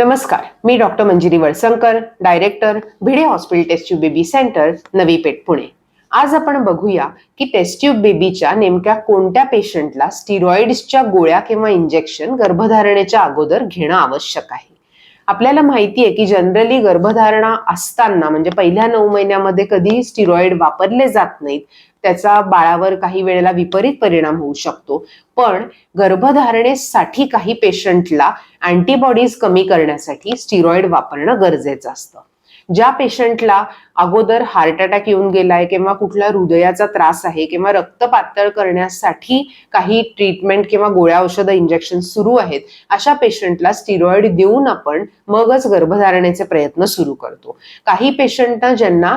नमस्कार मी doctor Manjiri Walsankar director Bhide hospital test tube baby centre Navi Peth Pune. आज आपण बघूया की टेस्ट ट्यूब बेबीच्या नेमक्या कोणत्या पेशंटला स्टिरॉइड्सच्या गोळ्या किंवा इंजेक्शन गर्भधारणेच्या अगोदर घेणं आवश्यक आहे. आपल्याला माहिती आहे की जनरली गर्भधारणा असताना म्हणजे पहिल्या नऊ महिन्यामध्ये कधीही स्टिरॉइड वापरले जात नाहीत त्याचा बाळावर काही वेळेला विपरीत परिणाम होऊ शकतो. पण गर्भधारणेसाठी काही पेशंटला अँटीबॉडीज कमी करण्यासाठी स्टिरॉइड वापरणं गरजेचं असतं. ज्या पेशंटला अगोदर हार्ट अटॅक येऊन गेलाय किंवा कुठला हृदयाचा त्रास आहे किंवा रक्त पातळ करण्यासाठी काही ट्रीटमेंट किंवा गोळ्या औषधं इंजेक्शन सुरू आहेत अशा पेशंटला स्टिरॉइड देऊन आपण मगच गर्भधारणेचे प्रयत्न सुरू करतो. काही पेशंटना ज्यांना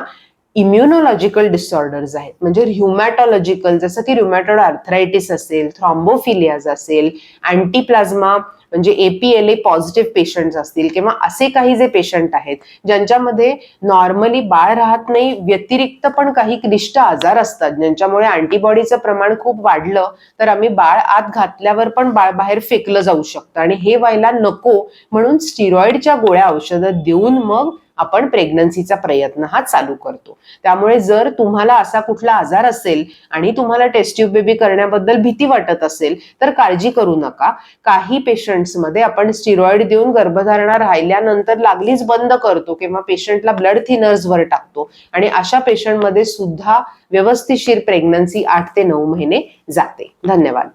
इम्युनॉलॉजिकल डिसऑर्डर्स आहेत. म्हणजे ह्युमॅटॉलॉजिकल जसं की रुमॅटोड आर्थरायटिस असेल थ्रॉम्बोफिलियाज असेल अँटीप्लाझ्मा म्हणजे एपीएल ए पॉझिटिव्ह पेशंट असतील किंवा असे काही जे पेशंट आहेत ज्यांच्यामध्ये नॉर्मली बाळ राहत नाही व्यतिरिक्त पण काही क्लिष्ट आजार असतात ज्यांच्यामुळे अँटीबॉडीचं प्रमाण खूप वाढलं तर आम्ही बाळ आत घातल्यावर पण बाळ बाहेर फेकलं जाऊ शकतं. आणि हे व्हायला नको म्हणून स्टिरॉइडच्या गोळ्या औषधं देऊन मग आपण प्रेग्नन्सीचा प्रयत्न हा चालू करतो. त्यामुळे जर तुम्हाला असा कुठला आजार असेल आणि तुम्हाला टेस्ट ट्यूब बेबी करण्याबद्दल भीती वाटत असेल तर काळजी करू नका. काही पेशंट्समध्ये आपण स्टिरॉइड देऊन गर्भधारणा राहिल्यानंतर लागलीच बंद करतो किंवा पेशंटला ब्लड थिनर्सवर टाकतो. आणि अशा पेशंटमध्ये सुद्धा व्यवस्थितशीर प्रेग्नन्सी आठ ते नऊ महिने जाते. धन्यवाद.